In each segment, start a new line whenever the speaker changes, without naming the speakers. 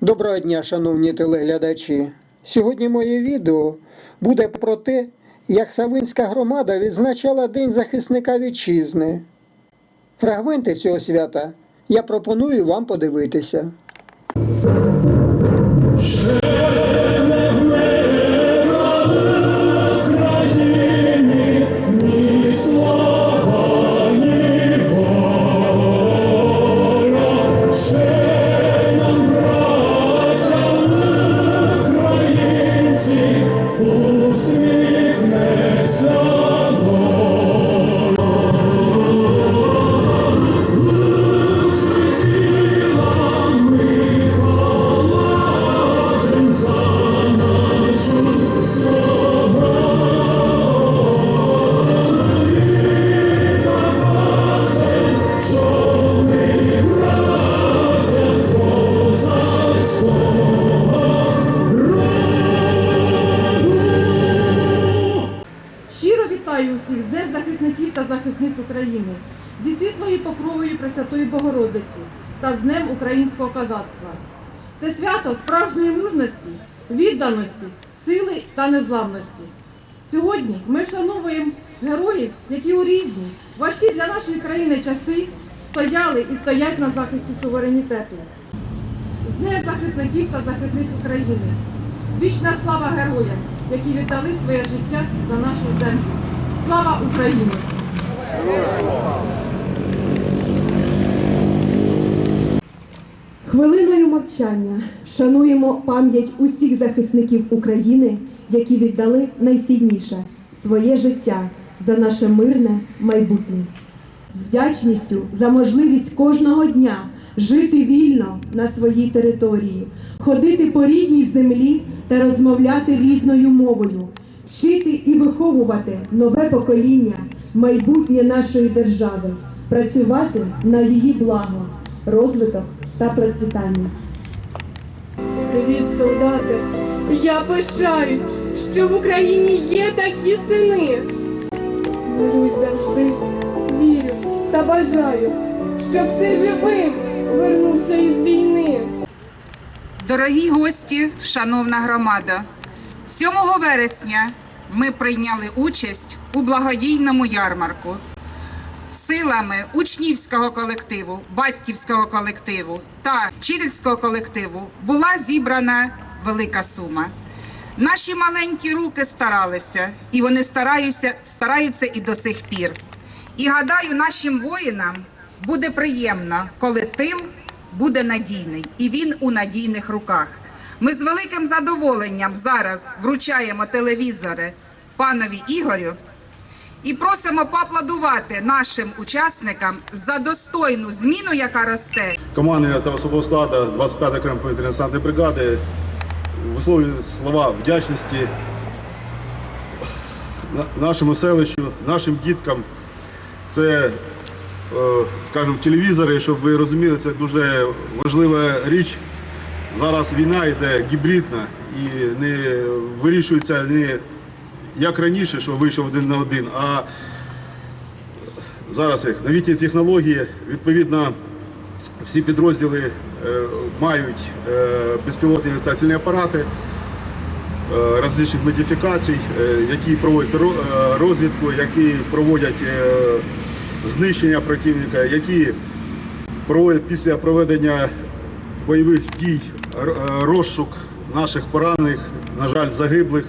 Доброго дня, шановні телеглядачі. Сьогодні моє відео буде про те, як Савинська громада відзначала День захисника вітчизни. Фрагменти цього свята я пропоную вам подивитися.
Smith, усіх з Днем захисників та захисниць України, зі світлою покровою Пресвятої Богородиці та з Днем українського козацтва. Це свято справжньої мужності, відданості, сили та незламності. Сьогодні ми вшановуємо героїв, які у різні, важкі для нашої країни часи стояли і стоять на захисті суверенітету. З Днем захисників та захисниць України. Вічна слава героям, які віддали своє життя за нашу землю. Слава Україні!
Хвилиною мовчання шануємо пам'ять усіх захисників України, які віддали найцінніше своє життя за наше мирне майбутнє. З вдячністю за можливість кожного дня жити вільно на своїй території, ходити по рідній землі та розмовляти рідною мовою, вчити і виховувати нове покоління, майбутнє нашої держави, працювати на її благо, розвиток та процвітання.
Привіт, солдати! Я пишаюсь, що в Україні є такі сини. Молюсь завжди, вірю та бажаю, щоб ти живим вернувся із війни.
Дорогі гості, шановна громада, 7 вересня ми прийняли участь у благодійному ярмарку. Силами учнівського колективу, батьківського колективу та вчительського колективу була зібрана велика сума. Наші маленькі руки старалися, і вони стараються, стараються і до сих пір. І гадаю, нашим воїнам буде приємно, коли тил буде надійний, і він у надійних руках. Ми з великим задоволенням зараз вручаємо телевізори панові Ігорю і просимо поаплодувати нашим учасникам за достойну зміну, яка росте,
командування та особового складу 25-ї окремої повітряної десантної бригади висловлюю слова вдячності нашому селищу, нашим діткам. Це, е, скажімо, телевізори, щоб ви розуміли, це дуже важлива річ. Зараз війна йде гібридна і не вирішується не як раніше, що вийшов один на один, а зараз як новітні технології, відповідно, всі підрозділи е, мають е, безпілотні літательні апарати е, различних модифікацій, які проводять розвідку, які проводять знищення противника, які проводять після проведення бойових дій розшук наших поранених, на жаль, загиблих.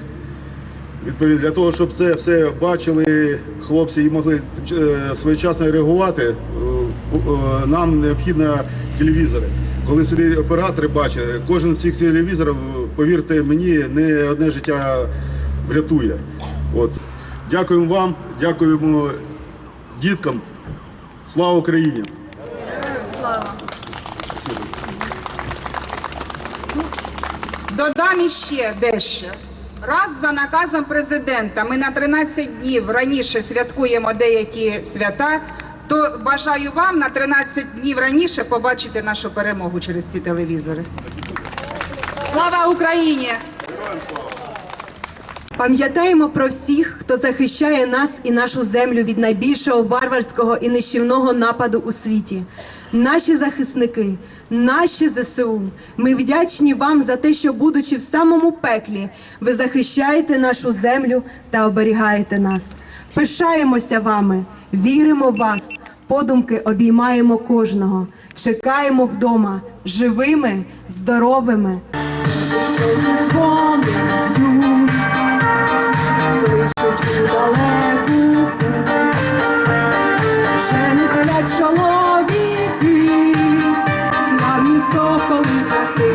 Відповідно, для того, щоб це все бачили хлопці і могли е, своєчасно реагувати, е, е, нам необхідно телевізори. Коли сидять оператори бачать, кожен з цих телевізорів, повірте мені, не одне життя врятує. От. Дякуємо вам, дякуємо діткам. Слава Україні!
Додам іще дещо. Раз за наказом президента ми на 13 днів раніше святкуємо деякі свята, то бажаю вам на 13 днів раніше побачити нашу перемогу через ці телевізори. Слава Україні!
Пам'ятаємо про всіх, хто захищає нас і нашу землю від найбільшого варварського і нищівного нападу у світі наші захисники, наші ЗСУ. Ми вдячні вам за те, що, будучи в самому пеклі, ви захищаєте нашу землю та оберігаєте нас. Пишаємося вами, віримо в вас, подумки обіймаємо кожного. Чекаємо вдома живими, здоровими. Шалом. oh